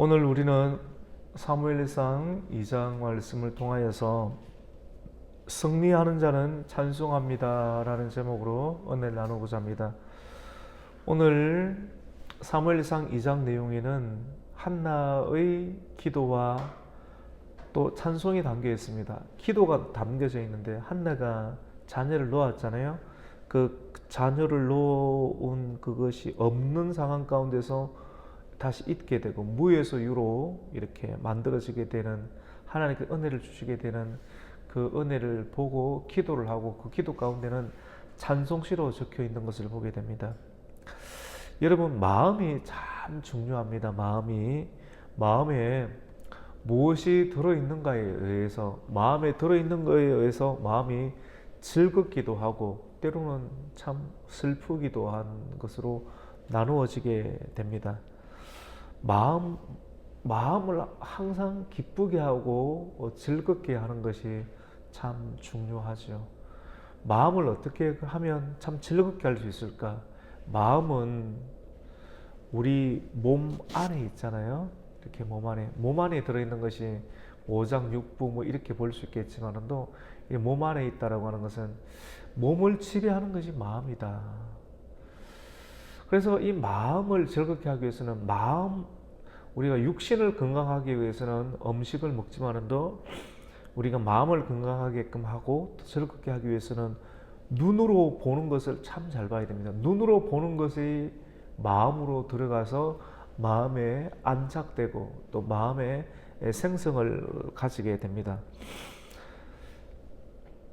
오늘 우리는 사무엘상 2장 말씀을 통하여서 승리하는 자는 찬송합니다 라는 제목으로 은혜를 나누고자 합니다. 오늘 사무엘상 2장 내용에는 한나의 기도와 또 찬송이 담겨 있습니다. 기도가 담겨져 있는데 한나가 자녀를 놓았잖아요. 그 자녀를 놓은 그것이 없는 상황 가운데서 다시 잊게 되고 무에서 유로 이렇게 만들어지게 되는 하나님께 은혜를 주시게 되는 그 은혜를 보고 기도를 하고 그 기도 가운데는 찬송시로 적혀 있는 것을 보게 됩니다. 여러분 마음이 참 중요합니다. 마음이 마음에 무엇이 들어 있는가에 의해서 마음에 들어 있는 것에 의해서 마음이 즐겁기도 하고 때로는 참 슬프기도 한 것으로 나누어지게 됩니다. 마음 마음을 항상 기쁘게 하고 어, 즐겁게 하는 것이 참 중요하죠. 마음을 어떻게 하면 참 즐겁게 할 수 있을까? 마음은 우리 몸 안에 있잖아요. 이렇게 몸 안에 몸 안에 들어 있는 것이 오장 육부 뭐 이렇게 볼 수 있겠지만도 몸 안에 있다라고 하는 것은 몸을 지배하는 것이 마음이다. 그래서 이 마음을 즐겁게 하기 위해서는 마음 우리가 육신을 건강하기 위해서는 음식을 먹지만도 우리가 마음을 건강하게끔 하고 즐겁게 하기 위해서는 눈으로 보는 것을 참 잘 봐야 됩니다. 눈으로 보는 것이 마음으로 들어가서 마음에 안착되고 또 마음에 생성을 가지게 됩니다.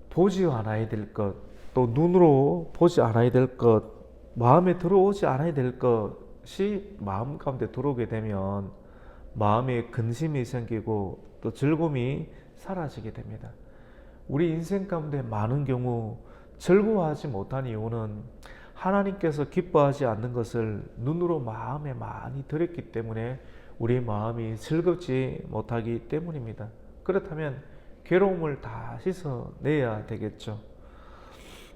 보지 않아야 될 것, 또 눈으로 보지 않아야 될 것, 마음에 들어오지 않아야 될 것이 마음 가운데 들어오게 되면 마음에 근심이 생기고 또 즐거움이 사라지게 됩니다. 우리 인생 가운데 많은 경우 즐거워하지 못한 이유는 하나님께서 기뻐하지 않는 것을 눈으로 마음에 많이 들였기 때문에 우리 마음이 즐겁지 못하기 때문입니다. 그렇다면 괴로움을 다 씻어내야 되겠죠.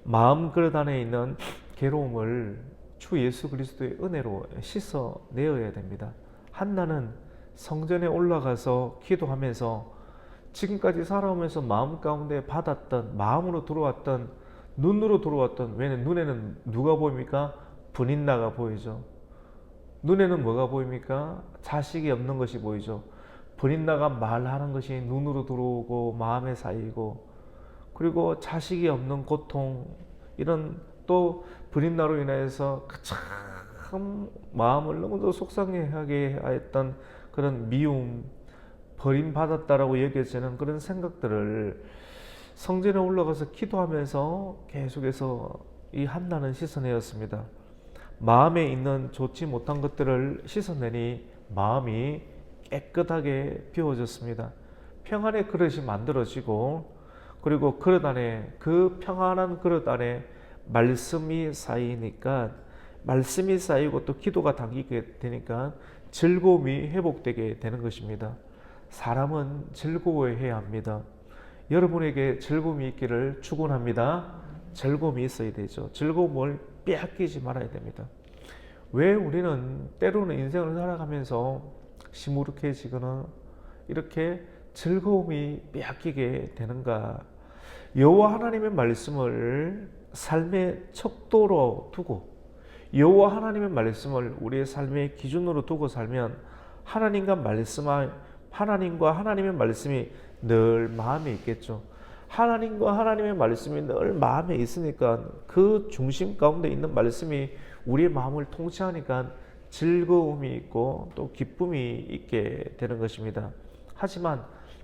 마음 그릇 안에 있는 괴로움을 주 예수 그리스도의 은혜로 씻어내어야 됩니다. 한나는 성전에 올라가서 기도하면서 지금까지 살아오면서 마음 가운데 받았던 마음으로 들어왔던 눈으로 들어왔던 왜냐면 눈에는 누가 보입니까? 분인나가 보이죠. 눈에는 뭐가 보입니까? 자식이 없는 것이 보이죠. 분인나가 말하는 것이 눈으로 들어오고 마음에 쌓이고 그리고 자식이 없는 고통 이런 또 분인나로 인해서 참 마음을 너무도 속상해하게 했던 그런 미움 버림받았다라고 여겨지는 그런 생각들을 성전에 올라가서 기도하면서 계속해서 이 한나는 씻어내었습니다. 마음에 있는 좋지 못한 것들을 씻어내니 마음이 깨끗하게 비워졌습니다. 평안의 그릇이 만들어지고 그리고 그릇 안에 그 평안한 그릇 안에 말씀이 쌓이니까 말씀이 쌓이고 또 기도가 당기게 되니까 즐거움이 회복되게 되는 것입니다. 사람은 즐거워해야 합니다. 여러분에게 즐거움이 있기를 축원합니다. 즐거움이 있어야 되죠. 즐거움을 빼앗기지 말아야 됩니다. 왜 우리는 때로는 인생을 살아가면서 시무룩해지거나 이렇게 즐거움이 빼앗기게 되는가? 여호와 하나님의 말씀을 삶의 척도로 두고 여호와 하나님의 말씀을 우리의 삶의 기준으로 두고 살면 하나님과 말씀하 하나님과 하나님의 말씀이 늘 마음에 있겠죠. 하나님과 하나님의 말씀이 늘 마음에 있으니까 그 중심 가운데 있는 말씀이 우리의 마음을 통치하니까 즐거움이 있고 또 기쁨이 있게 되는 것입니다. 하지만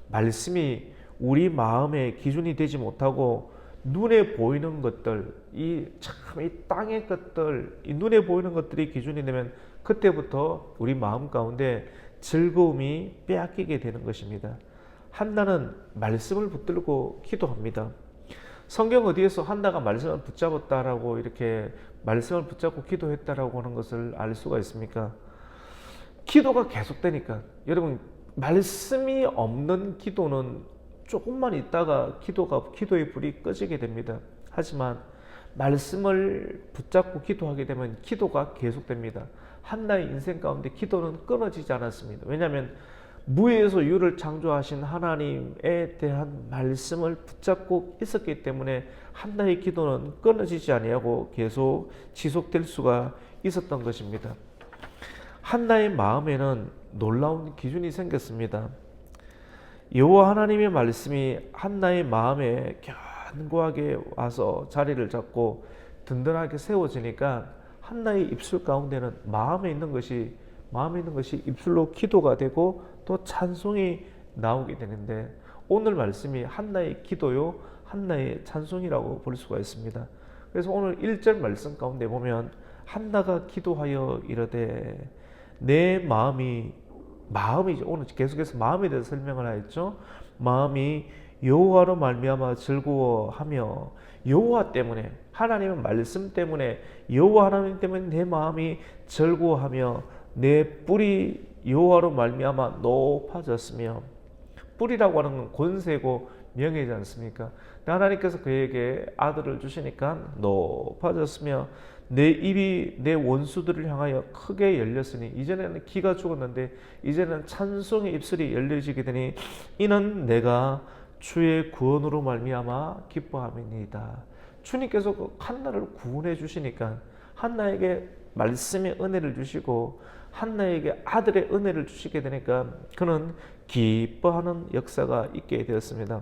말씀이 우리 마음의 기준이 되지 못하고 눈에 보이는 것들, 이 참 이 땅의 것들, 이 눈에 보이는 것들이 기준이 되면 그때부터 우리 마음 가운데 즐거움이 빼앗기게 되는 것입니다. 한나는 말씀을 붙들고 기도합니다. 성경 어디에서 한나가 말씀을 붙잡았다라고 이렇게 말씀을 붙잡고 기도했다라고 하는 것을 알 수가 있습니까? 기도가 계속되니까 여러분 말씀이 없는 기도는 조금만 있다가 기도가 기도의 불이 꺼지게 됩니다. 하지만 말씀을 붙잡고 기도하게 되면 기도가 계속됩니다. 한나의 인생 가운데 기도는 끊어지지 않았습니다. 왜냐하면 무에서 유를 창조하신 하나님에 대한 말씀을 붙잡고 있었기 때문에 한나의 기도는 끊어지지 아니하고 계속 지속될 수가 있었던 것입니다. 한나의 마음에는 놀라운 기준이 생겼습니다. 여호와 하나님의 말씀이 한나의 마음에 견고하게 와서 자리를 잡고 든든하게 세워지니까 한나의 입술 가운데는 마음에 있는 것이 마음에 있는 것이 입술로 기도가 되고 또 찬송이 나오게 되는데 오늘 말씀이 한나의 기도요 한나의 찬송이라고 볼 수가 있습니다. 그래서 오늘 1절 말씀 가운데 보면 한나가 기도하여 이르되 내 마음이 마음이 오늘 계속해서 마음에 대해서 설명을 하였죠. 마음이 여호와로 말미암아 즐거워하며 여호와 때문에 하나님의 말씀 때문에 여호와 하나님 때문에 내 마음이 즐거워하며 내 뿔이 여호와로 말미암아 높아졌으며 뿔이라고 하는 건 권세고 명예지 않습니까? 하나님께서 그에게 아들을 주시니까 높아졌으며 내 입이 내 원수들을 향하여 크게 열렸으니 이전에는 기가 죽었는데 이제는 찬송의 입술이 열려지게 되니 이는 내가 주의 구원으로 말미암아 기뻐함이니이다. 주님께서 그 한나를 구원해 주시니까 한나에게 말씀의 은혜를 주시고 한나에게 아들의 은혜를 주시게 되니까 그는 기뻐하는 역사가 있게 되었습니다.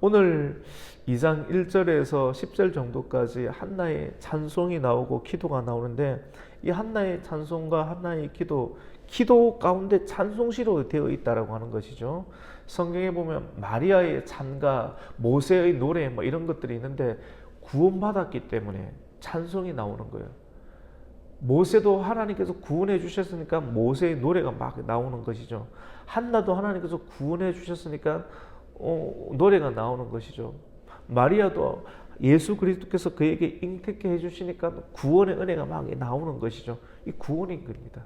오늘 2장 1절에서 10절 정도까지 한나의 찬송이 나오고 기도가 나오는데 이 한나의 찬송과 한나의 기도, 기도 가운데 찬송시로 되어 있다라고 하는 것이죠. 성경에 보면 마리아의 찬가, 모세의 노래 뭐 이런 것들이 있는데 구원받았기 때문에 찬송이 나오는 거예요. 모세도 하나님께서 구원해 주셨으니까 모세의 노래가 막 나오는 것이죠. 한나도 하나님께서 구원해 주셨으니까 어, 노래가 나오는 것이죠. 마리아도 예수 그리스도께서 그에게 잉태케 해주시니까 구원의 은혜가 막 나오는 것이죠. 이 구원인 겁니다.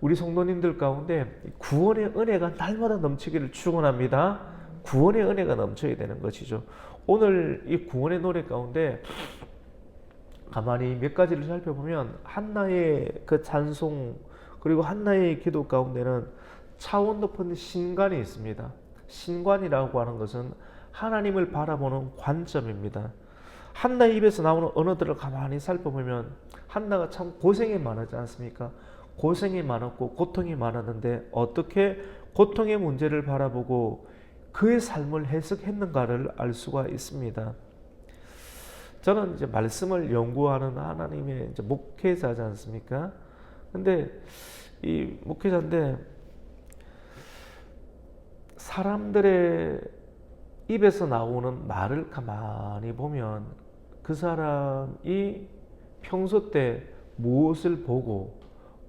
우리 성도님들 가운데 구원의 은혜가 날마다 넘치기를 축원합니다. 구원의 은혜가 넘쳐야 되는 것이죠. 오늘 이 구원의 노래 가운데 가만히 몇 가지를 살펴보면 한나의 그 찬송 그리고 한나의 기도 가운데는 차원 높은 신관이 있습니다. 신관이라고 하는 것은 하나님을 바라보는 관점입니다. 한나 입에서 나오는 언어들을 가만히 살펴보면 한나가 참 고생이 많았지 않습니까? 고생이 많았고 고통이 많았는데 어떻게 고통의 문제를 바라보고 그의 삶을 해석했는가를 알 수가 있습니다. 저는 이제 말씀을 연구하는 하나님의 목회자지 않습니까? 근데 이 목회자인데 사람들의 입에서 나오는 말을 가만히 보면 그 사람이 평소 때 무엇을 보고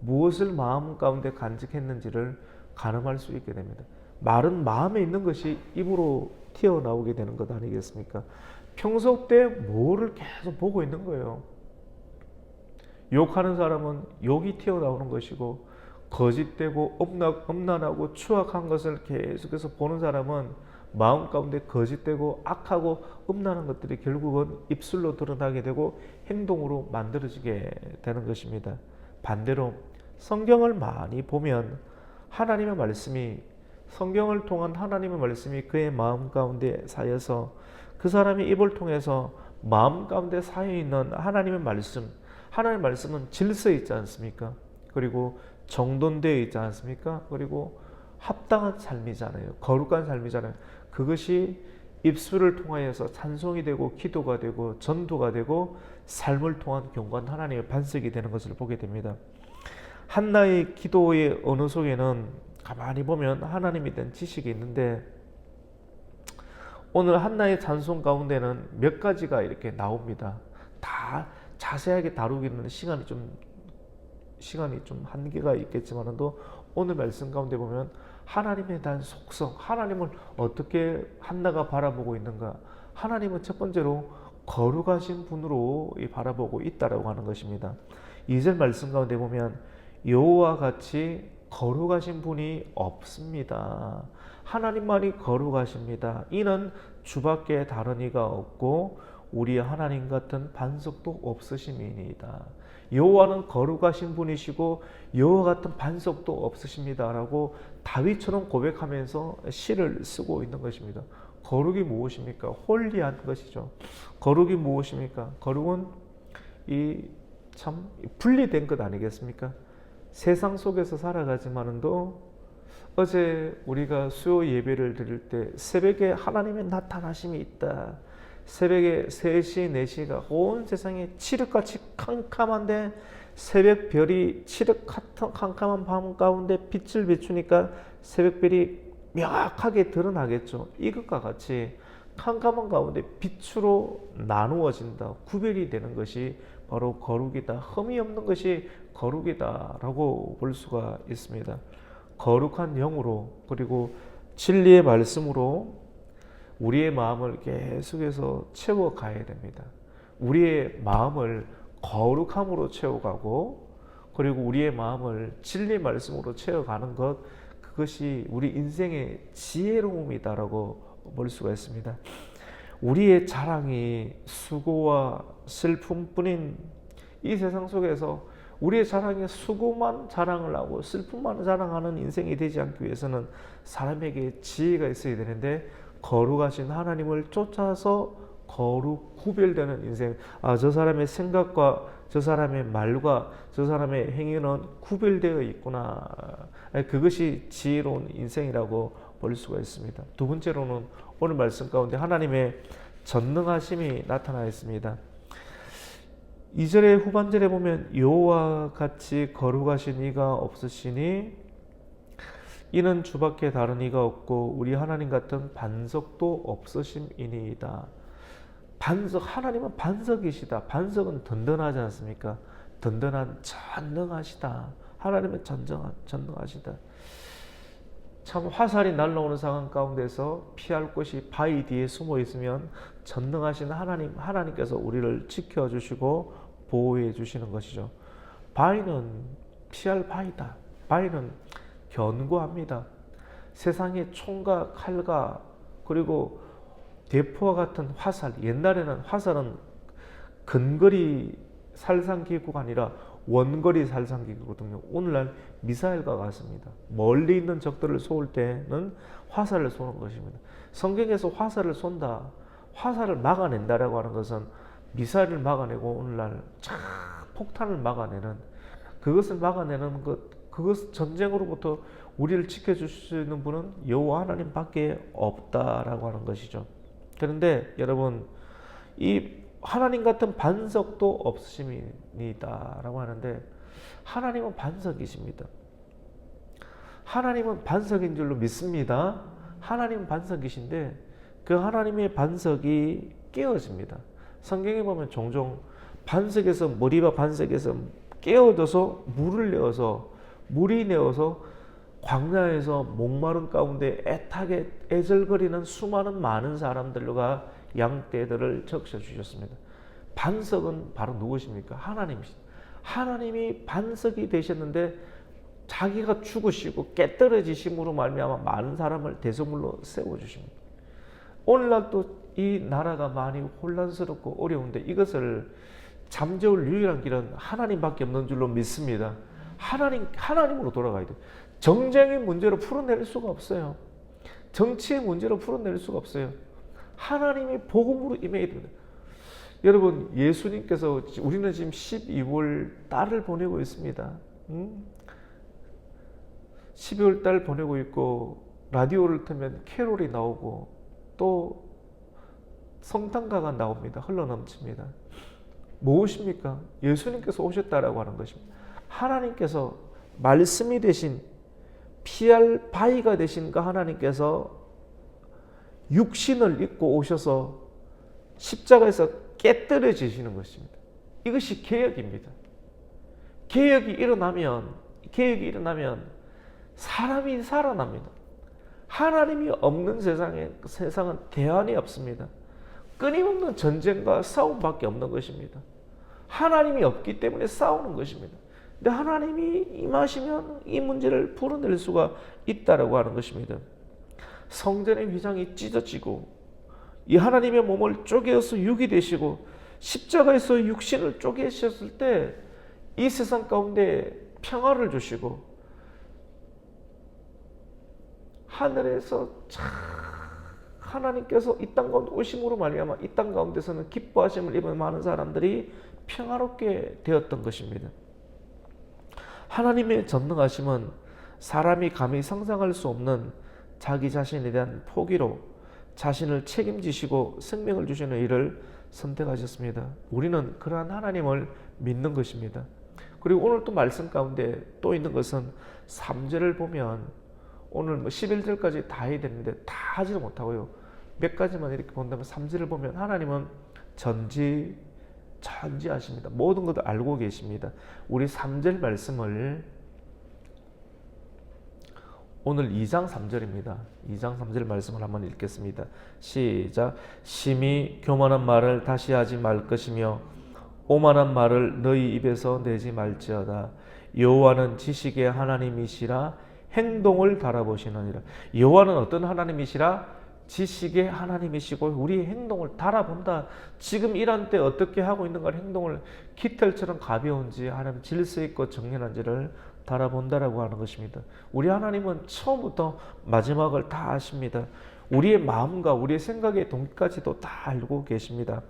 무엇을 마음 가운데 간직했는지를 가늠할 수 있게 됩니다. 말은 마음에 있는 것이 입으로 튀어나오게 되는 것 아니겠습니까? 평소 때 뭐를 계속 보고 있는 거예요. 욕하는 사람은 욕이 튀어나오는 것이고 거짓되고 엄난하고 추악한 것을 계속해서 보는 사람은 마음 가운데 거짓되고 악하고 음란한 것들이 결국은 입술로 드러나게 되고 행동으로 만들어지게 되는 것입니다. 반대로 성경을 많이 보면 하나님의 말씀이 성경을 통한 하나님의 말씀이 그의 마음 가운데 쌓여서 그 사람의 입을 통해서 마음 가운데 쌓여 있는 하나님의 말씀, 하나님의 말씀은 질서 있지 않습니까? 그리고 정돈되어 있지 않습니까? 그리고 합당한 삶이잖아요. 거룩한 삶이잖아요. 그것이 입술을 통하여서 찬송이 되고 기도가 되고 전도가 되고 삶을 통한 경관 하나님의 반석이 되는 것을 보게 됩니다. 한나의 기도의 언어 속에는 가만히 보면 하나님에 대한 지식이 있는데 오늘 한나의 찬송 가운데는 몇 가지가 이렇게 나옵니다. 다 자세하게 다루기는 시간이 좀 시간이 좀 한계가 있겠지만도 오늘 말씀 가운데 보면 하나님에 대한 속성, 하나님을 어떻게 한나가 바라보고 있는가? 하나님은 첫 번째로 거룩하신 분으로 바라보고 있다라고 하는 것입니다. 2절 말씀 가운데 보면 여호와 같이 거룩하신 분이 없습니다. 하나님만이 거룩하십니다. 이는 주밖에 다른 이가 없고 우리 하나님 같은 반석도 없으심이니이다. 여호와는 거룩하신 분이시고 여호와 같은 반석도 없으십니다라고 다윗처럼 고백하면서 시를 쓰고 있는 것입니다. 거룩이 무엇입니까? 홀리한 것이죠. 거룩이 무엇입니까? 거룩은 이 참 분리된 것 아니겠습니까? 세상 속에서 살아가지만은도 어제 우리가 수요 예배를 드릴 때 새벽에 하나님의 나타나심이 있다. 새벽에 3시, 4시가 온 세상에 칠흑같이 캄캄한데 새벽 별이 칠흑 캄캄한 밤 가운데 빛을 비추니까 새벽별이 명확하게 드러나겠죠. 이것과 같이 캄캄한 가운데 빛으로 나누어진다. 구별이 되는 것이 바로 거룩이다. 흠이 없는 것이 거룩이다라고 볼 수가 있습니다. 거룩한 영으로 그리고 진리의 말씀으로 우리의 마음을 계속해서 채워가야 됩니다. 우리의 마음을 거룩함으로 채워가고 그리고 우리의 마음을 진리 말씀으로 채워가는 것 그것이 우리 인생의 지혜로움이다라고 볼 수가 있습니다. 우리의 자랑이 수고와 슬픔뿐인 이 세상 속에서 우리의 자랑에 수고만 자랑을 하고 슬픔만 자랑하는 인생이 되지 않기 위해서는 사람에게 지혜가 있어야 되는데 거룩하신 하나님을 쫓아서 거룩 구별되는 인생. 아, 저 사람의 생각과 저 사람의 말과 저 사람의 행위는 구별되어 있구나. 그것이 지혜로운 인생이라고 볼 수가 있습니다. 두 번째로는 오늘 말씀 가운데 하나님의 전능하심이 나타나 있습니다. 2절의 후반절에 보면 여호와 같이 거룩하신 이가 없으시니 이는 주밖에 다른 이가 없고 우리 하나님 같은 반석도 없으심이니이다. 반석 하나님은 반석이시다. 반석은 든든하지 않습니까? 든든한 전능하시다. 하나님은 전정한 전능하시다. 참 화살이 날라오는 상황 가운데서 피할 곳이 바위 뒤에 숨어 있으면 전능하신 하나님 하나님께서 우리를 지켜 주시고 보호해 주시는 것이죠. 바위는 피할 바위다. 바위는 견고합니다. 세상의 총과 칼과 그리고 대포와 같은 화살, 옛날에는 화살은 근거리 살상기구가 아니라 원거리 살상기구거든요. 오늘날 미사일과 같습니다. 멀리 있는 적들을 쏘을 때는 화살을 쏘는 것입니다. 성경에서 화살을 쏜다, 화살을 막아낸다라고 하는 것은 미사일을 막아내고 오늘날 참 폭탄을 막아내는 그것을 막아내는 것, 그것 전쟁으로부터 우리를 있는 분은 여호와 하나님밖에 없다라고 하는 것이죠. 그런데 여러분 이 하나님 같은 반석도 없으십니다라고 하는데 하나님은 반석이십니다. 하나님은 반석인 줄로 믿습니다. 하나님은 반석이신데 그 하나님의 반석이 깨어집니다. 성경에 보면 종종 반석에서 머리와 반석에서 깨어져서 물을 내어서 물이 내어서 광야에서 목마른 가운데 애타게 애절거리는 수많은 많은 사람들과 양떼들을 적셔 주셨습니다. 반석은 바로 누구십니까? 하나님이십니다. 하나님이 반석이 되셨는데 자기가 죽으시고 깨떨어지심으로 말미암아 많은 사람을 대성물로 세워 주십니다. 오늘날 또이 나라가 많이 혼란스럽고 어려운데 이것을 잠재울 유일한 길은 하나님밖에 없는 줄로 믿습니다. 하나님 하나님으로 돌아가야 돼. 정쟁의 문제로 풀어낼 수가 없어요. 정치의 문제로 풀어낼 수가 없어요. 하나님의 복음으로 임해야 됩니다. 여러분 예수님께서 우리는 지금 12월 달을 보내고 있습니다. 음? 12월 달 보내고 있고 라디오를 틀면 캐롤이 나오고 또 성탄가가 나옵니다. 흘러넘칩니다. 무엇입니까? 예수님께서 오셨다라고 하는 것입니다. 하나님께서 말씀이 되신 피할 바위가 되신 그 하나님께서 육신을 입고 오셔서 십자가에서 깨뜨려지시는 것입니다. 이것이 개혁입니다. 개혁이 일어나면 개혁이 일어나면 사람이 살아납니다. 하나님이 없는 세상에 세상은 대안이 없습니다. 끊임없는 전쟁과 싸움밖에 없는 것입니다. 하나님이 없기 때문에 싸우는 것입니다. 근데 하나님이 임하시면 이 문제를 풀어낼 수가 있다라고 하는 것입니다. 성전의 휘장이 찢어지고 이 하나님의 몸을 쪼개어서 육이 되시고 십자가에서 육신을 쪼개셨을 때 이 세상 가운데 평화를 주시고 하늘에서 참 하나님께서 이 땅 가운데 오심으로 말미암아 이 땅 가운데서는 기뻐하심을 입은 많은 사람들이 평화롭게 되었던 것입니다. 하나님의 전능하심은 사람이 감히 상상할 수 없는 자기 자신에 대한 포기로 자신을 책임지시고 생명을 주시는 일을 선택하셨습니다. 우리는 그러한 하나님을 믿는 것입니다. 그리고 오늘 또 말씀 가운데 또 있는 것은 3절을 보면 오늘 뭐 11절까지 다 해야 되는데 다 하지를 못하고요. 몇 가지만 이렇게 본다면 3절을 보면 하나님은 전지 전지하십니다. 모든 것을 알고 계십니다. 우리 3절 말씀을 오늘 2장 3절입니다. 2장 3절 말씀을 한번 읽겠습니다. 시작. 심히 교만한 말을 다시 하지 말 것이며 오만한 말을 너희 입에서 내지 말지어다. 여호와는 지식의 하나님이시라 행동을 달아보시느니라. 여호와는 어떤 하나님이시라? 지식의 하나님이시고 우리의 행동을 달아본다. 지금 일한 때 어떻게 하고 있는가 행동을 깃털처럼 가벼운지 하나님 질서 있고 정연한지를 달아본다라고 하는 것입니다. 우리 하나님은 처음부터 마지막을 다 아십니다. 우리의 마음과 우리의 생각의 동기까지도 다 알고 계십니다.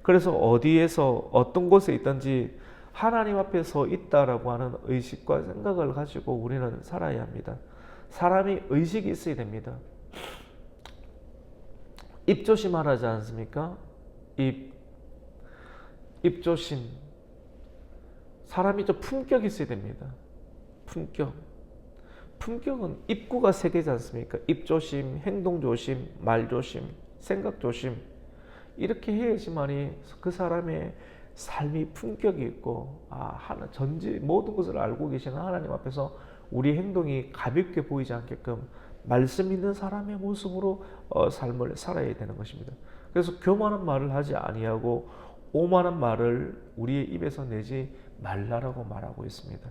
그래서 어디에서 어떤 곳에 있든지 하나님 앞에 서 있다라고 하는 의식과 생각을 가지고 우리는 살아야 합니다. 사람이 의식이 있어야 됩니다. 입 조심하라지 않습니까? 입 입 조심 사람이 좀 품격이 있어야 됩니다. 품격 품격은 입구가 세 개지 않습니까? 입 조심, 행동 조심, 말 조심, 생각 조심 이렇게 해야지만이 그 사람의 삶이 품격이 있고 아 하나 전지 모든 것을 알고 계시는 하나님 앞에서 우리 행동이 가볍게 보이지 않게끔 말씀 있는 사람의 모습으로 어, 삶을 살아야 되는 것입니다. 그래서 교만한 말을 하지 아니하고 오만한 말을 우리의 입에서 내지 말라라고 말하고 있습니다.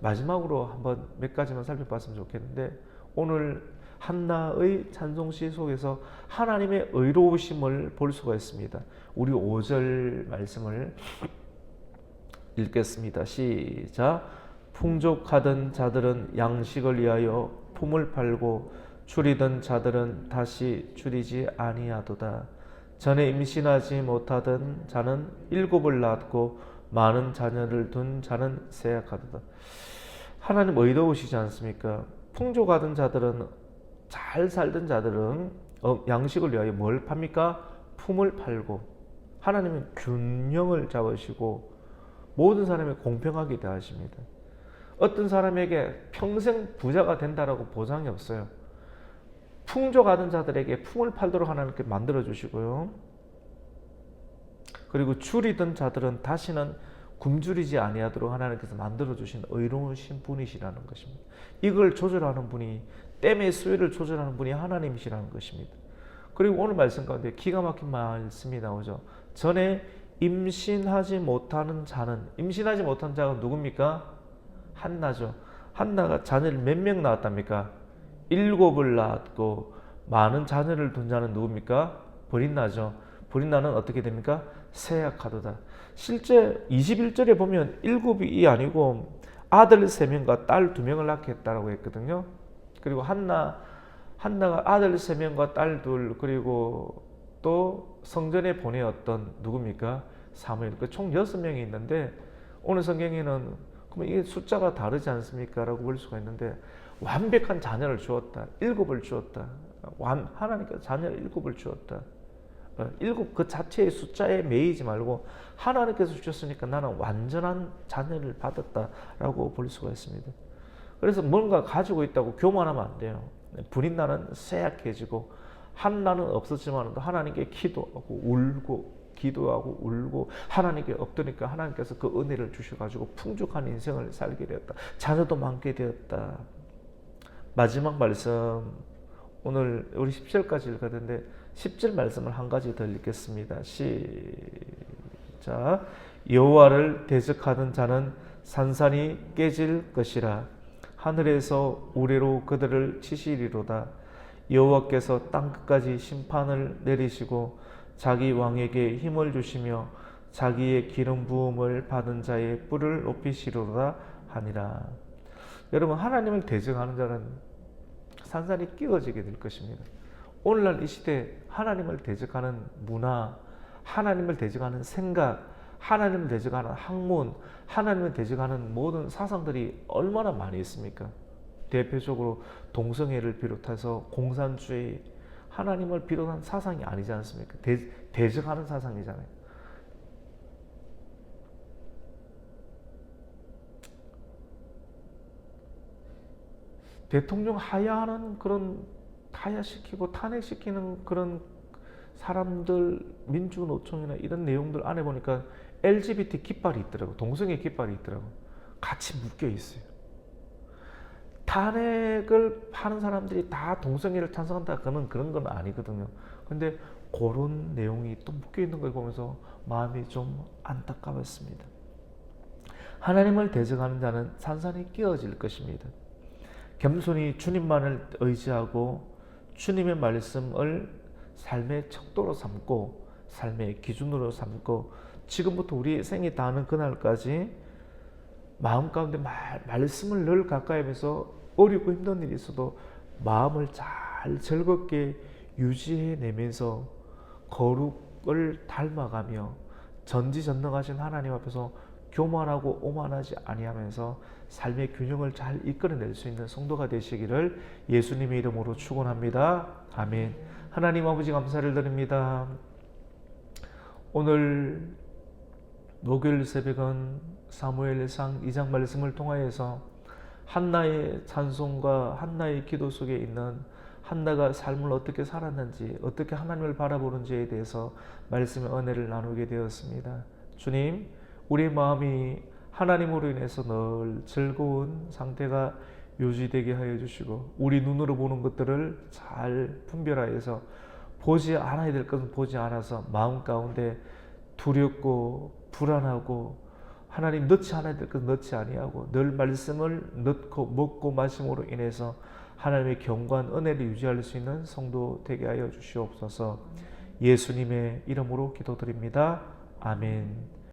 마지막으로 한번 몇 가지만 살펴봤으면 좋겠는데 오늘 한나의 찬송시 속에서 하나님의 의로우심을 볼 수가 있습니다. 우리 5절 말씀을 읽겠습니다. 시작. 풍족하던 자들은 양식을 위하여 품을 팔고 줄이던 자들은 다시 줄이지 아니하도다. 전에 임신하지 못하던 자는 일곱을 낳았고 많은 자녀를 둔 자는 세약하도다. 하나님 의도우시지 않습니까? 풍족하던 자들은 잘 살던 자들은 어, 양식을 위하여 뭘 팝니까? 품을 팔고 하나님은 균형을 잡으시고 모든 사람이 공평하게 대하십니다. 어떤 사람에게 평생 부자가 된다라고 보장이 없어요. 풍족하던 자들에게 품을 팔도록 하나님께 만들어 주시고요. 그리고 줄이던 자들은 다시는 굶주리지 아니하도록 하나님께서 만들어 주신 의로우신 분이시라는 것입니다. 이걸 조절하는 분이 땜의 수요를 조절하는 분이 하나님이시라는 것입니다. 그리고 오늘 말씀 가운데 기가 막힌 말씀이 나오죠. 전에 임신하지 못하는 자는 임신하지 못한 자가 누굽니까? 한나죠. 한나가 자녀를 몇 명 낳았답니까? 일곱을 낳았고 많은 자녀를 둔 자는 누굽니까? 브린나죠. 브린나는 어떻게 됩니까? 세약하도다. 실제 21절에 보면 일곱이 아니고 아들 세 명과 딸 두 명을 낳게 했다라고 했거든요. 그리고 한나 한나가 아들 세 명과 딸 둘 그리고 또 성전에 보내었던 누굽니까? 사무엘. 그총 여섯 명이 있는데 오늘 성경에는 그러면 이게 숫자가 다르지 않습니까? 라고 볼 수가 있는데 완벽한 자녀를 주었다. 일곱을 주었다. 완, 하나님께서 자녀를 일곱을 주었다. 어, 일곱 그 자체의 숫자에 매이지 말고 하나님께서 주셨으니까 나는 완전한 자녀를 받았다라고 볼 수가 있습니다. 그래서 뭔가 가지고 있다고 교만하면 안 돼요. 불인 나는 쇠약해지고 한 나는 없었지만 하나님께 기도하고 울고 기도하고 울고 하나님께 엎드니까 하나님께서 그 은혜를 주셔가지고 풍족한 인생을 살게 되었다. 자녀도 많게 되었다. 마지막 말씀 오늘 우리 10절까지 읽었는데 10절 말씀을 한 가지 더 읽겠습니다. 시작. 여호와를 대적하는 자는 산산이 깨질 것이라 하늘에서 우레로 그들을 치시리로다. 여호와께서 땅 끝까지 심판을 내리시고 자기 왕에게 힘을 주시며 자기의 기름 부음을 받은 자의 뿔을 높이시리로다 하니라. 여러분 하나님을 대적하는 자는 산산이 끼어지게 될 것입니다. 오늘날 이 시대 하나님을 대적하는 문화, 하나님을 대적하는 생각, 하나님을 대적하는 학문, 하나님을 대적하는 모든 사상들이 얼마나 많이 있습니까? 대표적으로 동성애를 비롯해서 공산주의, 하나님을 비롯한 사상이 아니지 않습니까? 대, 대적하는 사상이잖아요. 대통령 하야하는 그런 하야시키고 탄핵시키는 그런 사람들 민주노총이나 이런 내용들 안에 보니까 LGBT 깃발이 있더라고 동성애 깃발이 있더라고 같이 묶여 있어요. 탄핵을 하는 사람들이 다 동성애를 찬성한다 그는 그런 건 아니거든요. 근데 그런 내용이 또 묶여 있는 걸 보면서 마음이 좀 안타까웠습니다. 하나님을 대적하는 자는 산산이 끼어질 것입니다. 겸손히 주님만을 의지하고 주님의 말씀을 삶의 척도로 삼고 삶의 기준으로 삼고 지금부터 우리 생이 다하는 그날까지 마음 가운데 말, 말씀을 늘 가까이 하면서 어렵고 힘든 일이 있어도 마음을 잘 즐겁게 유지해내면서 거룩을 닮아가며 전지전능하신 하나님 앞에서 교만하고 오만하지 아니하면서 삶의 균형을 잘 이끌어낼 수 있는 성도가 되시기를 예수님의 이름으로 축원합니다. 아멘. 하나님 아버지 감사를 드립니다. 오늘 목요일 새벽은 사무엘상 2장 말씀을 통하여서 한나의 찬송과 한나의 기도 속에 있는 한나가 삶을 어떻게 살았는지 어떻게 하나님을 바라보는지에 대해서 말씀의 은혜를 나누게 되었습니다. 주님, 우리 마음이 하나님으로 인해서 늘 즐거운 상태가 유지되게 하여 주시고 우리 눈으로 보는 것들을 잘 분별하여서 보지 않아야 될 것은 보지 않아서 마음 가운데 두렵고 불안하고 하나님 넣지 않아야 될 것은 넣지 아니하고 늘 말씀을 넣고 먹고 마심으로 인해서 하나님의 경관 은혜를 유지할 수 있는 성도 되게 하여 주시옵소서. 예수님의 이름으로 기도드립니다. 아멘.